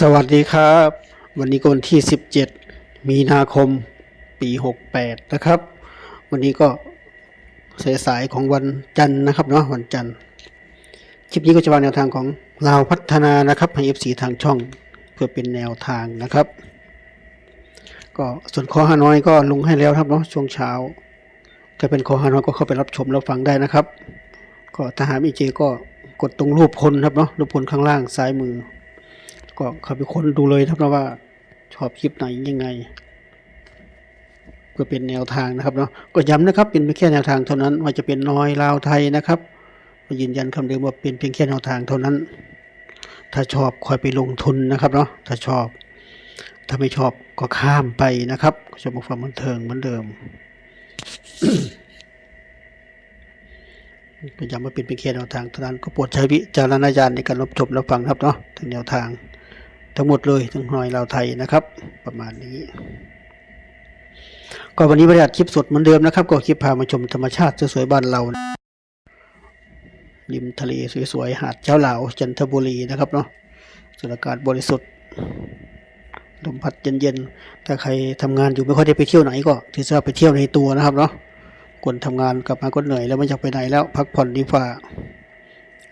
สวัสดีครับ วันนี้ก็วันที่ 17 มีนาคมปี 68 นะครับ วันนี้ก็สายๆของวันจันทร์นะครับเนาะวันจันทร์คลิปนี้ก็จะวางแนวทางของลาวพัฒนานะครับให้ FC ทางช่องเพื่อเป็นแนวทางนะครับ ก็ส่วนคอฮานอยก็ลงให้แล้วครับเนาะช่วงเช้าถ้าเป็นคอฮานอยก็เข้าไปรับชมรับฟังได้นะครับ ก็ถ้าหาไม่เจอก็กดตรงรูปคนครับเนาะรูปคนข้างล่างซ้ายมือ ก็เข้าไปค้นดูเลยครับนะว่าชอบคลิปไหนยังไงเพื่อเป็นแนวทางนะครับเนาะก็ย้ำนะครับเป็นเพียงแค่แนวทางเท่านั้นว่าจะเป็นน้อยลาวไทยนะครับก็ยืนยันคำเดิมว่าเป็นเพียงแค่แนวทางเท่านั้น ถ้าชอบคอยไปลงทุนนะครับเนาะถ้าชอบ ถ้าไม่ชอบก็ข้ามไปนะครับก็จะมาฟังบันเทิงเหมือนเดิมก็ย้ำว่าเป็นเพียงแค่แนวทางเท่านั้นก็โปรดใช้วิจารณญาณในการรับชมรับฟังครับเนาะทั้งแนวทาง ทั้งหมดเลยทั้งหอยลาวไทยนะครับ ประมาณนี้ ก็วันนี้บริษัทคลิปสดเหมือนเดิมนะครับ ก็คลิปพามาชมธรรมชาติสวยๆบ้านเราริมทะเลสวยๆหาดเจ้าเหลาจันทบุรีนะครับเนาะสถานอากาศบริสุทธิ์ลมพัดเย็นๆ ถ้าใครทำงานอยู่ไม่ค่อยได้ไปเที่ยวไหนก็ถือว่าไปเที่ยวในตัวนะครับเนาะคนทำงานกลับมาก็เหนื่อยแล้วไม่อยากไปไหนแล้ว พักผ่อนดีกว่า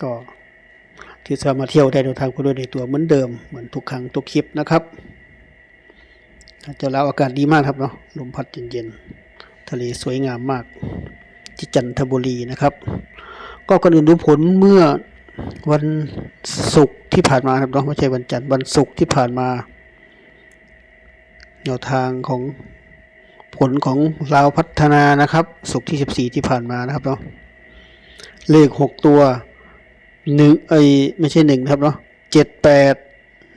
ก็ ที่จะมาเที่ยวได้โดทางผู้ด้วยในตัวเหมือนเดิมเหมือนทุกครั้งทุกคลิปนะครับจะแล้วอากาศดีมากครับเนาะลมพัดเย็นๆทะเลสวยงามมากที่จันทบุรีนะครับ ก็ก่อนอื่นดูผลเมื่อวันศุกร์ที่ผ่านมาครับเนาะไม่ใช่วันจันทร์วันศุกร์ที่ผ่านมาแนวทางของผลของลาวพัฒนานะครับ ศุกร์ที่ 14 ที่ผ่านมานะครับเนาะเลข 6 ตัว หนึ่งไอไม่ใช่หนึ่งนะครับเนาะเจ็ดแปด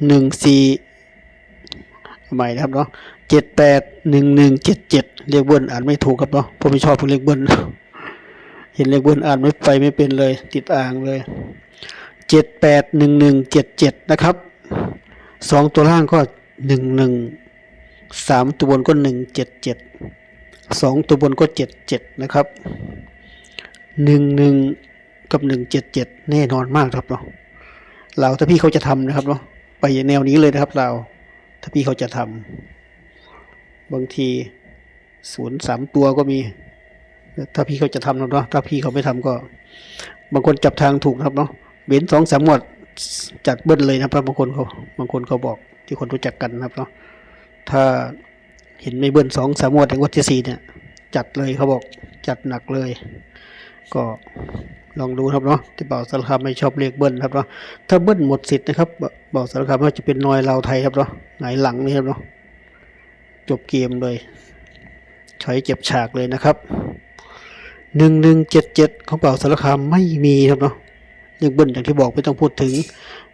หนึ่งสี่ใหม่นะครับเนาะเจ็ดแปดหนึ่งหนึ่งเจ็ดเจ็ดเลขเบิ้ลอ่านไม่ถูกครับเนาะผมไม่ชอบพวกเลขเบิ้ลเห็นเลขเบิ้ลอ่านไม่ไปไม่เป็นเลย ติดอ่างเลยเจ็ดแปดหนึ่งหนึ่งเจ็ดเจ็ดนะครับสองตัวล่างก็หนึ่งหนึ่งสามตัวบนก็หนึ่งเจ็ดเจ็ดสองตัวบนก็เจ็ดเจ็ดนะครับหนึ่งหนึ่ง กับหนึ่งเจ็ดเจ็ดแน่นอนมากครับเนาะเราถ้าพี่เขาจะทำนะครับเนาะไปแนวนี้เลยนะครับ เรา ถ้าพี่เขาจะทำบางทีศูนย์สามตัวก็มี ถ้าพี่เขาจะทำนะเนาะถ้าพี่เขาไม่ทำก็ บางคนจับทางถูกนะครับเนาะเว้นสองสามหมวดจัดเบิ้ลเลยนะครับบางคนเขาบางคนเขาบอกที่คนรู้จักกันนะครับเนาะถ้าเห็นไม่เบิ้ลสองสามหมวดถึงวัดที่สี่เนี่ย จัดเลยเขาบอกจัดหนักเลย ก็ ลองดูครับเนาะที่บ่าวสารคามไม่ชอบเรียกเบิ้ลครับเนาะถ้าเบิ้ลหมดสิทธิ์นะครับบบ่าวสารคามก็จะเป็นนอยลาวไทยครับเนาะหงายหลังนี่ครับเนาะจบเกมเลยถอยเจ็บฉากเลยนะครับหนึ่งหนึ่งเจ็ดเจ็ดของบ่าวสารคามไม่มีครับเนาะเรียกเบิ้ลอย่างที่บอกไม่ต้องพูดถึง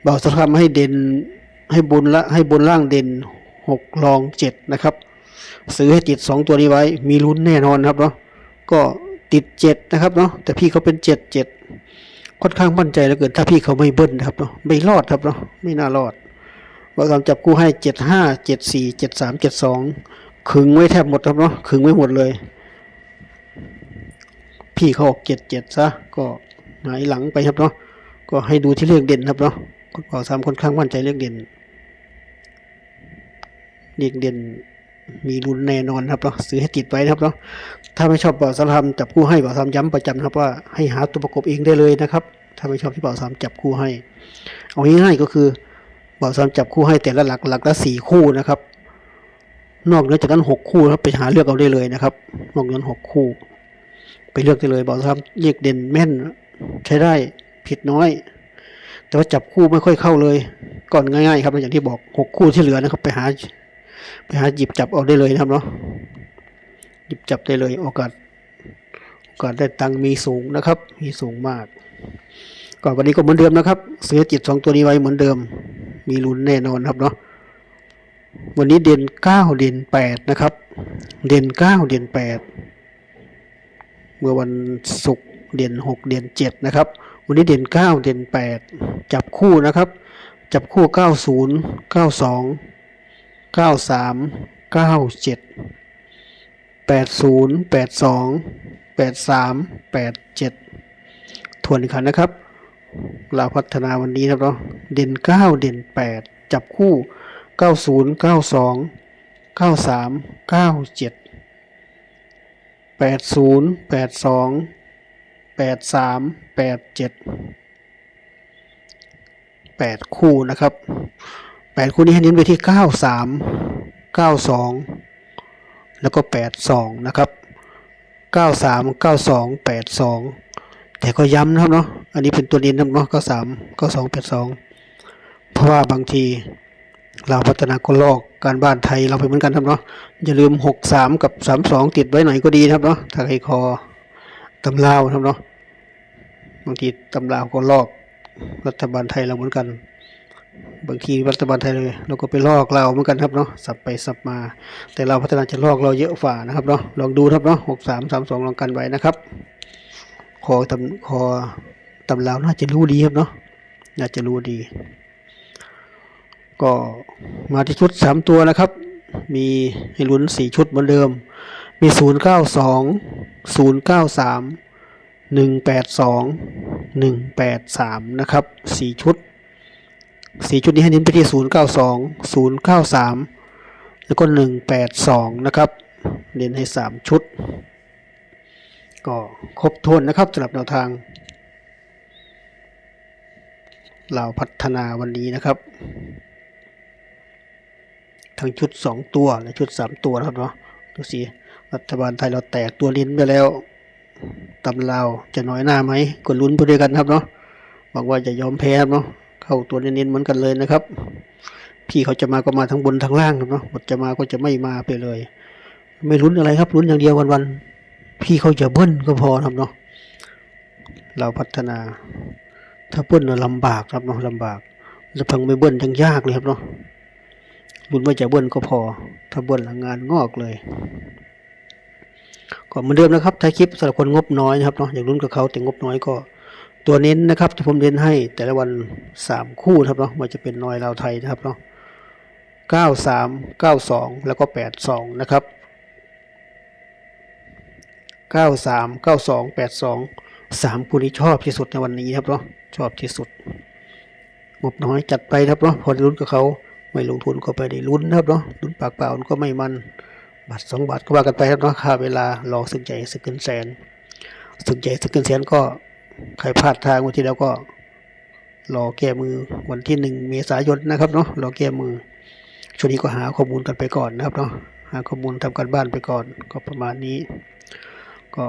บ่าวสารคามให้เด่นให้บนละให้บนล่างเด่นหกรองเจ็ดนะครับ ซื้อให้ติดสองตัวนี้ไว้มีลุ้นแน่นอนครับเนาะก็ ติดเจ็ดนะครับเนาะแต่พี่เขาเป็นเจ็ดเจ็ดค่อนข้างมั่นใจเหลือเกินถ้าพี่เขาไม่เบิ้ลนะครับเนาะไม่รอดครับเนาะไม่น่ารอดว่าการจับกู้ให้เจ็ดห้าเจ็ดสี่เจ็ดสามเจ็ดสองขึงไว้แทบหมดครับเนาะขึงไว้หมดเลย พี่เขาออกเจ็ดเจ็ดซะก็หงายหลังไปครับเนาะก็ให้ดูที่เรื่องเด่นครับเนาะคุณพ่อสามค่อนข้างมั่นใจเรื่องเด่นเรื่องเด่น มีรุนแน่นอนครับเนาะซื้อให้ติดไว้นะครับเนาะถ้าไม่ชอบบ่าวสารคามจับคู่ให้บ่าวสามย้ำประจำนะครับว่าให้หาตัวประกบเองได้เลยนะครับ ถ้าไม่ชอบที่บ่าวสามจับคู่ให้ เอาง่ายๆก็คือบ่าวสามจับคู่ให้แต่ละหลักหลักละสี่คู่นะครับ นอกเหนือจากนั้นหกคู่ครับไปหาเลือกเอาได้เลยนะครับ นอกนั้นหกคู่ ไปเลือกได้เลยบ่าวสามเรียกเด่นแม่นใช้ได้ผิดน้อย แต่ว่าจับคู่ไม่ค่อยเข้าเลย ก่อนง่ายๆ ครับอย่างที่บอกหกคู่ที่เหลือนะครับ ไปหา ไปหาหยิบจับเอาได้เลยนะครับเนาะหยิบจับได้เลยโอกาสโอกาสได้ตังมีสูงนะครับ มีสูงมากก่อนวันนี้ก็เหมือนเดิมนะครับซื้อจิตสองตัวนี้ไว้เหมือนเดิม มีลุ้นแน่นอนครับเนาะวันนี้เด่นเก้าเด่นแปดนะครับ เด่นเก้าเด่นแปดเมื่อวันศุกร์เด่นหกเด่นเจ็ดนะครับ วันนี้เด่นเก้าเด่นแปดจับคู่นะครับ จับคู่เก้าศูนย์เก้าสอง เก้าสามเก้าเจ็ดแปดศูนย์แปดสองแปดสามแปดเจ็ดทวนอีกครั้งนะครับเราพัฒนาวันนี้นะครับเนาะเด่นเก้าเด่นแปดจับคู่เก้าศูนย์เก้าสองเก้าสามเก้าเจ็ดแปดศูนย์แปดสองแปดสามแปดเจ็ดแปดคู่นะครับ แปดคู่นี้ให้เน้นไปที่เก้าสามเก้าสองแล้วก็แปดสองนะครับเก้าสามเก้าสองแปดสองแต่ก็ย้ำนะครับเนาะอันนี้เป็นตัวเน้นนะครับเนาะเก้าสามเก้าสองแปดสองเพราะว่าบางทีเราพัฒนาก็ลอกการบ้านไทยเราไปเหมือนกันครับเนาะอย่าลืมหกสามกับสามสองติดไว้หน่อยก็ดีครับเนาะถ้าใครคอตำราวครับเนาะบางทีตำราวก็ลอกรัฐบาลไทยเราเหมือนกัน บางทีรัฐบาลไทยเลยเราก็ไปลอกเราเหมือนกันครับเนาะสับไปสับมา แต่เราพัฒนาจะลอกเราเยอะฝ่านะครับเนาะลองดูครับเนาะหกสามสามสองลองกันไว้นะครับ คอตำคอตำราวน่าจะรู้ดีครับเนาะน่าจะรู้ดี ก็มาที่ชุดสามตัวนะครับ มีให้ลุ้นสี่ชุดเหมือนเดิม มีศูนย์เก้าสองศูนย์เก้าสามหนึ่งแปดสองหนึ่งแปดสามนะครับสี่ชุด สี่ชุดนี้ให้เน้นไปที่ศูนย์เก้าสองศูนย์เก้าสามแล้วก็หนึ่งแปดสองนะครับเน้นให้สามชุด ก็ครบถ้วนนะครับสำหรับแนวทางเราพัฒนาวันนี้นะครับ ทั้งชุด 2 ตัวและชุด 3 ตัวนะครับเนาะดูสิรัฐบาลไทยเราแตกตัวลิ้นไปแล้วตำลาวจะน้อยหน้าไหมก็ลุ้นไปด้วยกันครับเนาะหวังว่าจะยอมแพ้ครับเนาะ เข้าตัวเน้นๆเหมือนกันเลยนะครับ พี่เขาจะมาก็มาทั้งบนทั้งล่างครับเนาะบทจะมาก็จะไม่มาไปเลย ไม่ลุ้นอะไรครับลุ้นอย่างเดียววันๆพี่เขาจะเบิ้ลก็พอครับเนาะเราพัฒนา ถ้าเบิ้ลเราลำบากครับเนาะลำบากแล้วพังไม่เบิ้ลยังยากเลยครับเนาะบุญว่าจะเบิ้ลก็พอ ถ้าเบิ้ลงานงอกเลยก็เหมือนเดิมนะครับท้ายคลิปสำหรับคนงบน้อยนะครับเนาะอย่างรุ่นกับเขาแต่งบน้อยก็ ตัวเน้นนะครับที่ผมเน้นให้แต่ละวันสามคู่ครับเนาะว่าจะเป็นน้อยลาวไทยนะครับเนาะเก้าสามเก้าสองแล้วก็แปดสองนะครับเก้าสามเก้าสองแปดสองสามคู่นี้ชอบที่สุดในวันนี้ครับเนาะชอบที่สุดงบน้อยจัดไปครับเนาะพอได้ลุ้นกับเขาไม่ลงทุนก็ไปได้ลุ้นครับเนาะลุ้นปากเปล่าก็ไม่มันบาทสองบาทก็ว่ากันไปครับเนาะค่าเวลารอสึกใหญ่สึกเกินแสนสึกใหญ่สึกเกินแสนก็ ใครพลาดทางวันที่แล้วก็รอแก้มือวันที่หนึ่งเมษายนนะครับเนาะรอแก้มือช่วงนี้ก็หาข้อมูลกันไปก่อนนะครับเนาะหาข้อมูลทำการบ้านไปก่อนก็ประมาณนี้ ก็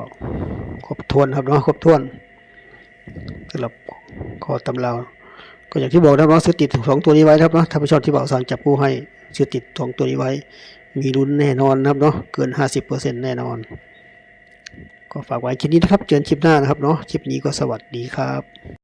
ครบถ้วนครับเนาะครบถ้วนสำหรับขอตำราก็อย่างที่บอกนะว่าะซื้อติดสองตัวนี้ไว้ครับเนาะถ้าไม่ชอบที่บ่าวสางจับผู้ให้ซื้อติดสองตัวนี้ไว้ มีลุ้นแน่นอนนะครับเนาะเกินห้าสิบเปอร์เซ็นต์แน่นอน ก็ฝากไว้คลิปนี้นะครับ เจอกันคลิปหน้านะครับเนาะ คลิปนี้ก็สวัสดีครับ